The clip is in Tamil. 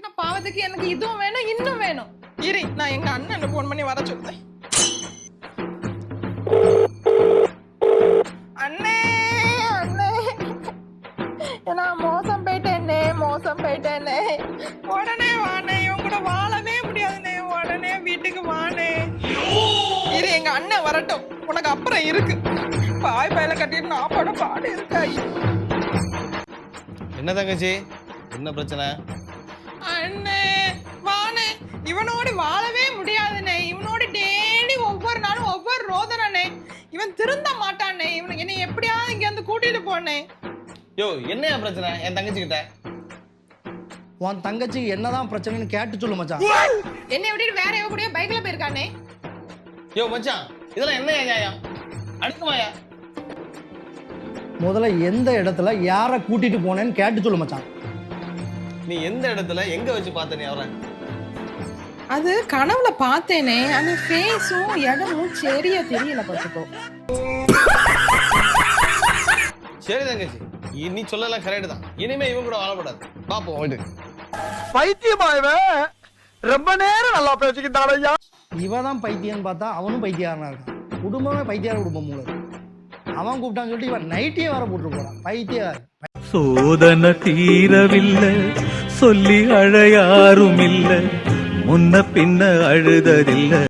நான் பாவத்துக்கு எனக்கு இதுவும் வேணும் இன்னும் வேணும். இரு நான் எங்க அண்ணன் ஃபோன் பண்ணி வர சொல்றேன். அண்ணே அண்ணே. நான் மோசம் போயிட்டேனே மோசம் போயிட்டேனே. உடனே வானே இவன் கூட வாழவே முடியாதுனே உடனே வீட்டுக்கு வானே இரு எங்க அண்ணன் வரட்டும். உனக்கு அப்புறம் இருக்கு. பாய் பாயில கட்டிட்டு நான் பாட பாடு இருக்காய் என்ன தங்கச்சி? என்ன பிரச்சனை? அண்ணே வானே இவனோடு வாழவே முடியாதுண்ணே. இவனோடு டெய்லி ஒவ்வொரு நாளும் ஒவ்வொரு ரோதனனே இவன் திருந்த மாட்டானே. இவனை என்னை எப்படியாவது இங்க வந்து கூட்டிட்டு போனே. யோ என்னையா பிரச்சனை? என் தங்கச்சி கிட்ட உன் தங்கச்சிக்கு என்னதான் பிரச்சனைன்னு கேட்டு சொல்லு மச்சான். என்னை விட்டுட்டு வேற எவ கூடயோ பைக்ல போயிருக்கானே. யோ மச்சான் இதெல்லாம் என்ன நியாயம்? அடுக்குமாயா? முதல்ல எந்த இடத்துல யாரை கூட்டிட்டு போனேன்னு கேட்டு சொல்லு மச்சான். நீ எந்த இடத்துல எங்க வச்சு பார்த்த நீ அவரை? அது கனவுல பார்த்தேனே. அந்த ஃபேஸும் இடமும் சரியா தெரியல பார்த்துக்கோ. சரி தங்கச்சி. நீ சொல்லலாம் கரெக்ட் தான். இனிமே இவன் கூட வாழப்படாது பாப்போம் வீட்டுக்கு பைத்தியமாயவன் ரொம்ப நேரம் நல்லா பேசிக்கிட்டான் ஐயா. இவ தான் பைத்தியம்னு பார்த்தா அவனும் பைத்தியாரனா இருக்கான். குடும்பமே பைத்தியார குடும்பம் மூலம் அவன் கூப்பிட்டான்னு சொல்லிட்டு இவன் நைட்டே வர போட்டு போறான். பைத்தியார் சோதனை தீரவில்லை. சொல்லி அழையாரும் இல்லை முன்ன பின்ன அழுததில்லை.